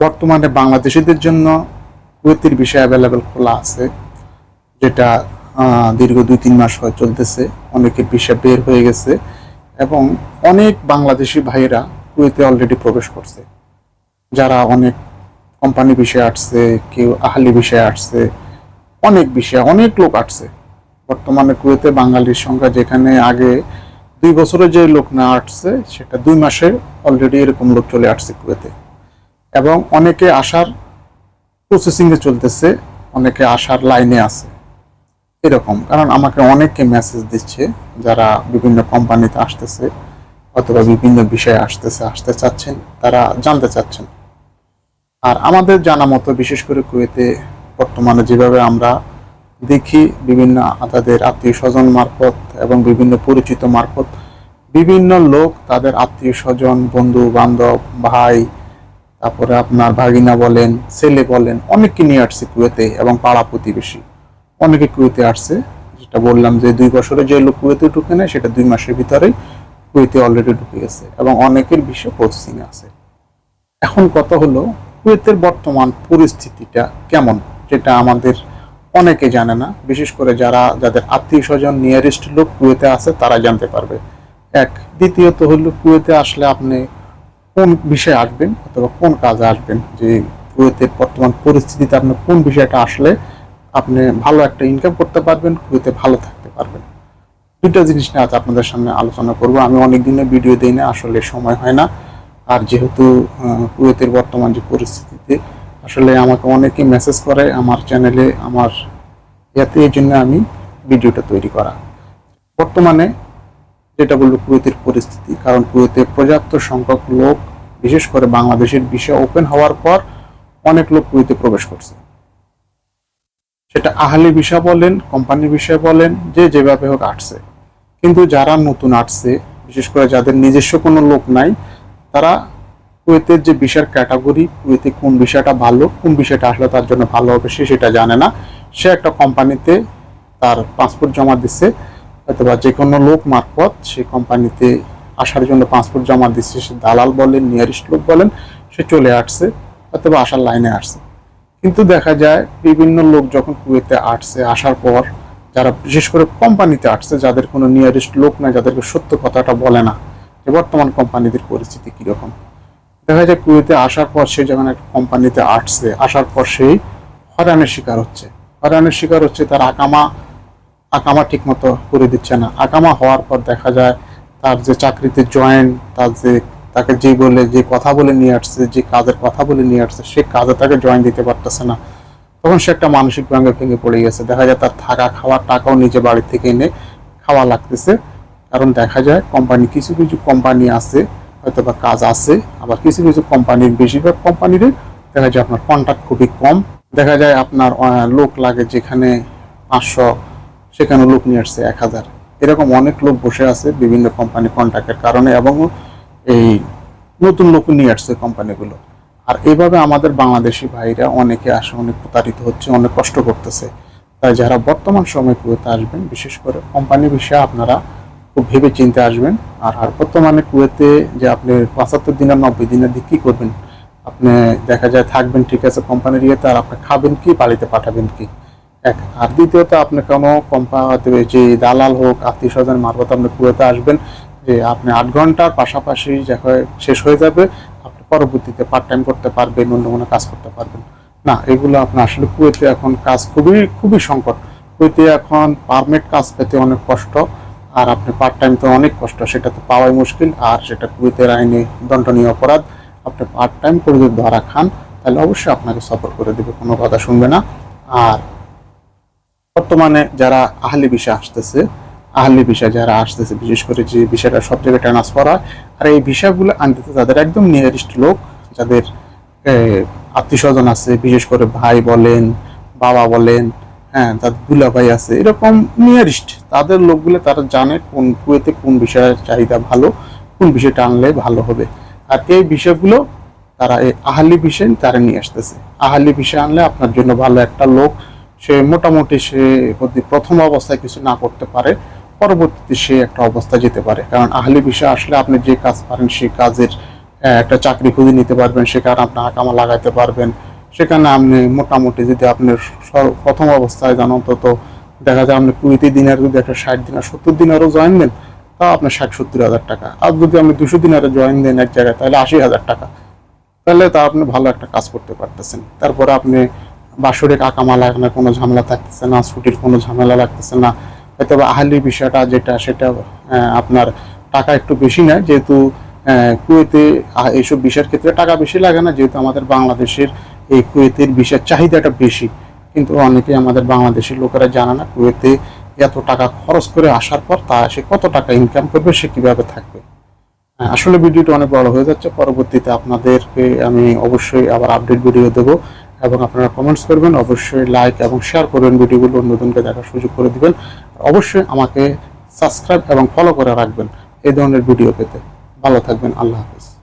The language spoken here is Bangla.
বর্তমানে বাংলাদেশিদের জন্য কুয়েতের বিষয় অ্যাভেলেবেল খোলা আছে, যেটা দীর্ঘ দুই তিন মাস হয় চলতেছে। অনেকের বিষয় বের হয়ে গেছে এবং অনেক বাংলাদেশি ভাইয়েরা কুয়েতে অলরেডি প্রবেশ করছে। যারা অনেক কোম্পানি বিষয়ে আসছে, কেউ আহালি বিষয়ে আসছে, অনেক বিষয়ে অনেক লোক আসছে। বর্তমানে কুয়েতে বাঙালির সংখ্যা যেখানে আগে দুই বছরে যে লোক না আসছে, সেটা দুই মাসে অলরেডি এরকম লোক চলে আসছে কুয়েতে। এবং অনেকে আসার প্রসেসিং এ চলতেছে, অনেকে আসার লাইনে আছে। এরকম, কারণ আমাকে অনেকে মেসেজ দিচ্ছে যারা বিভিন্ন কোম্পানিতে আসতেছে, অথবা বিভিন্ন বিষয়ে আসতেছে, আসতে চাচ্ছেন, তারা জানতে চাচ্ছেন। আর আমাদের জানা মতো, বিশেষ করে কুয়েতে বর্তমানে যেভাবে আমরা দেখি, বিভিন্ন তাদের আত্মীয় স্বজন মারফত এবং বিভিন্ন পরিচিত মারফত, বিভিন্ন লোক তাদের আত্মীয় স্বজন, বন্ধু, বান্ধব, ভাই তারপরে আপনার ভাগিনা বলেন, ছেলে বলেন, অনেককে নিয়ে আসছে কুয়েতে এবং পাড়া প্রতিবেশী। অনেকে কুয়েতে আসছে, যেটা বললাম যে দুই বছরে যে লোক কুয়েতে ঢুকে নেয়, সেটা দুই মাসের ভিতরেই কুয়েতে অলরেডি ঢুকে গেছে এবং অনেকের বিষয় প্রসেসিং আছে। এখন কথা হলো, কুয়েতের বর্তমান পরিস্থিতিটা কেমন, যেটা আমাদের অনেকে জানে না। বিশেষ করে যারা, যাদের আত্মীয় স্বজন নিয়ারেস্ট লোক কুয়েতে আছে, তারা জানতে পারবে। এক, দ্বিতীয়ত হলো, কুয়েতে আসলে আপনি কোন বিষয়ে আসবেন অথবা কোন কাজে আসবেন? যে কুয়েতের বর্তমান পরিস্থিতিতে আপনি কোন বিষয়টা আসলে আপনি ভালো একটা ইনকাম করতে পারবেন, কুয়েতে ভালো থাকতে পারবেন। দুইটা জিনিস নিয়ে আজ আপনাদের সামনে আলোচনা করব। আমি অনেক দিনে ভিডিও দিই না, আসলে সময় হয় না। আর যেহেতু কুয়েতের বর্তমান যে পরিস্থিতিতে, আসলে আমাকে অনেকে মেসেজ করে আমার চ্যানেলে আমার ইয়াতে, এই জন্য আমি ভিডিওটা তৈরি করা। বর্তমানে যেটা বলল কুয়েতের পরিস্থিতি। কারণ কুয়েতে পর্যাপ্ত সংখ্যক লোক, বিশেষ করে বাংলাদেশের বিষয় ওপেন হওয়ার পর অনেক লোক কুয়েতে প্রবেশ করছে। সেটা আহলি বিষয় বলেন কোম্পানির বিষয় বলেন, যে যেভাবে হোক আসছে। কিন্তু যারা নতুন আসছে, বিশেষ করে যাদের নিজস্ব কোনো লোক নাই, তারা কুয়েতের যে বিষয়ের ক্যাটাগরি, কুয়েতে কোন বিষয়টা ভালো, কোন বিষয়টা আসলে তার জন্য ভালো হবে সে সেটা জানে না। সে একটা কোম্পানিতে তার পাসপোর্ট জমা দিচ্ছে অথবা যে কোনো লোক মারফত সে কোম্পানিতে আসার জন্য পাসপোর্ট জমা দিচ্ছে, সে দালাল বলেন, নিয়ারেস্ট লোক বলেন, সে চলে আসছে অথবা আসার লাইনে আসছে। কিন্তু দেখা যায় বিভিন্ন লোক যখন কুয়েতে আসছে, আসার পর যারা বিশেষ করে কোম্পানিতে আসছে, যাদের কোনো নিয়ারেস্ট লোক নাই, যাদেরকে সত্য কথাটা বলে না, যে বর্তমান কোম্পানিদের পরিস্থিতি কীরকম? দেখা যায় কুয়েতে আসার পর সে যখন একটা কোম্পানিতে আসছে, আসার পর সেই হয়রানির শিকার হচ্ছে। হয়রানির শিকার হচ্ছে, তার আকামা আকামা ঠিক মতো করে দিচ্ছে না। আকামা হওয়ার পর দেখা যায় তার যে চাকরিতে জয়েন তার যে তাকে যে বলে, যে কথা বলে নিয়ে আসছে, যে কাজের কথা বলে নিয়ে আসছে, সে কাজে তাকে জয়েন দিতে পারতেছে না। তখন সে একটা মানসিক ভাঙ্গে ভেঙে পড়ে গেছে। দেখা যায় তার থাকা খাওয়ার টাকাও নিজে বাড়ি থেকে এনে খাওয়া লাগতেছে। কারণ দেখা যায় কোম্পানি কিছু কিছু কোম্পানি আছে হয়তো বা কাজ আছে, আবার কিছু কিছু কোম্পানির বেশিরভাগ কোম্পানির দেখা যায় আপনার কন্ট্যাক্ট খুবই কম। দেখা যায় আপনার লোক লাগে যেখানে পাঁচশো সেখানে লোক নিয়ে আসছে এক হাজার। এরকম অনেক লোক বসে আছে বিভিন্ন কোম্পানি কন্ট্যাক্টের কারণে এবং এই নতুন লোক নিয়ে আসছে কোম্পানিগুলো আর এইভাবে আমাদের বাংলাদেশি ভাইরা অনেকে আসে, অনেক প্রতারিত হচ্ছে, অনেক কষ্ট করতেছে। তাই যারা বর্তমান সময় কুয়েতে আসবেন, বিশেষ করে কোম্পানি বিষয়ে আপনারা খুব ভেবে চিনতে আসবেন। আর আর বর্তমানে কুয়েতে যে আপনি পঁচাত্তর দিন আর নব্বই দিনের দিক কী করবেন? আপনি দেখা যায় থাকবেন, ঠিক আছে কোম্পানির ইয়েতে, আর আপনি খাবেন কি, বাড়িতে পাঠাবেন কি? এক। আর দ্বিতীয়ত, আপনি কোনো কোম্পানি যে দালাল হোক, আত্মীয় স্বজন মারফত আপনি কুয়েতে আসবেন, যে আপনি আট ঘণ্টার পাশাপাশি যখন শেষ হয়ে যাবে, আপনি পরবর্তীতে পার্ট টাইম করতে পারবেন, অন্য কোনো কাজ করতে পারবেন। না, এগুলো আপনার আসলে কুয়েতে এখন কাজ খুবই খুবই সংকট। কুয়েতে এখন পারমিট কাজ পেতে অনেক কষ্ট, আর আপনি পার্ট টাইম তো অনেক কষ্ট, সেটা তো পাওয়াই মুশকিল, আর সেটা কুয়েতের আইনে দণ্ডনীয় অপরাধ। আপনি পার্ট টাইম করে যদি ধরা খান, তাহলে অবশ্যই আপনাকে সফর করে দেবে, কোনো কথা শুনবে না। আর বর্তমানে যারা আহলি বিষয় আসতেছে, আহলি বিষয় যারা আসতেছে, বিশেষ করে যে বিষয়টা সব জায়গায় ট্রান্সফার হয়, আর এই বিষয়গুলো আনতে তাদের একদম নিয়ারেস্ট লোক, যাদের আত্মীয় স্বজন আছে, বিশেষ করে ভাই বলেন, বাবা বলেন হ্যাঁ তাদের দুলা ভাই আছে, এরকম নিয়ারেস্ট তাদের লোকগুলো তারা জানে কোন কুয়েতে কোন বিষয়ের চাহিদা ভালো, কোন বিষয়টা আনলে ভালো হবে। আর এই বিষয়গুলো তারা, এই আহালি বিষয় তারা নিয়ে আসতেছে। আহালি বিষয় আনলে আপনার জন্য ভালো একটা লোক সে মোটামুটি সে প্রথম অবস্থায় কিছু না করতে পারে, পরবর্তীতে সে একটা অবস্থা যেতে পারে। কারণ আহলি বিষয় আসলে আপনি যে কাজ পারেন, সেই কাজের একটা চাকরি খুঁজে নিতে পারবেন, সেখানে আপনি আকামা লাগাইতে পারবেন। সেখানে আপনি মোটামুটি যদি আপনি প্রথম অবস্থায় যান, অন্তত দেখা যায় আপনি কুড়িতে দিনের যদি একটা ষাট দিন আর সত্তর দিনেরও জয়েন দেন তাও আপনার ষাট সত্তর হাজার টাকা। আর যদি আপনি দুশো দিনেরও জয়েন দেন এক জায়গায়, তাহলে আশি হাজার টাকা। তাহলে তা আপনি ভালো একটা কাজ করতে পারতেছেন। তারপরে আপনি বাসরিক আকামা লাগানোর কোনো ঝামেলা থাকতেছে না, ছুটির কোনো ঝামেলা লাগতেছে না। হয়তো বা আহালি বিষয়টা যেটা, সেটা আপনার টাকা একটু বেশি নেয়, যেহেতু কুয়েতে এইসব বিষয়ের ক্ষেত্রে টাকা বেশি লাগে না, যেহেতু আমাদের বাংলাদেশের এই কুয়েতের বিষয়ের চাহিদাটা বেশি। কিন্তু অনেকে আমাদের বাংলাদেশের লোকেরা জানে না কুয়েতে এত টাকা খরচ করে আসার পর তা সে কত টাকা ইনকাম করবে, সে কীভাবে থাকবে। আসলে ভিডিওটা অনেক বড় হয়ে যাচ্ছে, পরবর্তীতে আপনাদেরকে আমি অবশ্যই আবার আপডেট ভিডিও দেবো। এবং আপনারা কমেন্টস করবেন, অবশ্যই লাইক এবং শেয়ার করবেন ভিডিওগুলো, অন্যজনকে দেখার সুযোগ করে দিবেন। অবশ্যই আমাকে সাবস্ক্রাইব এবং ফলো করে রাখবেন এই ধরনের ভিডিও পেতে। ভালো থাকবেন, আল্লাহ হাফিজ।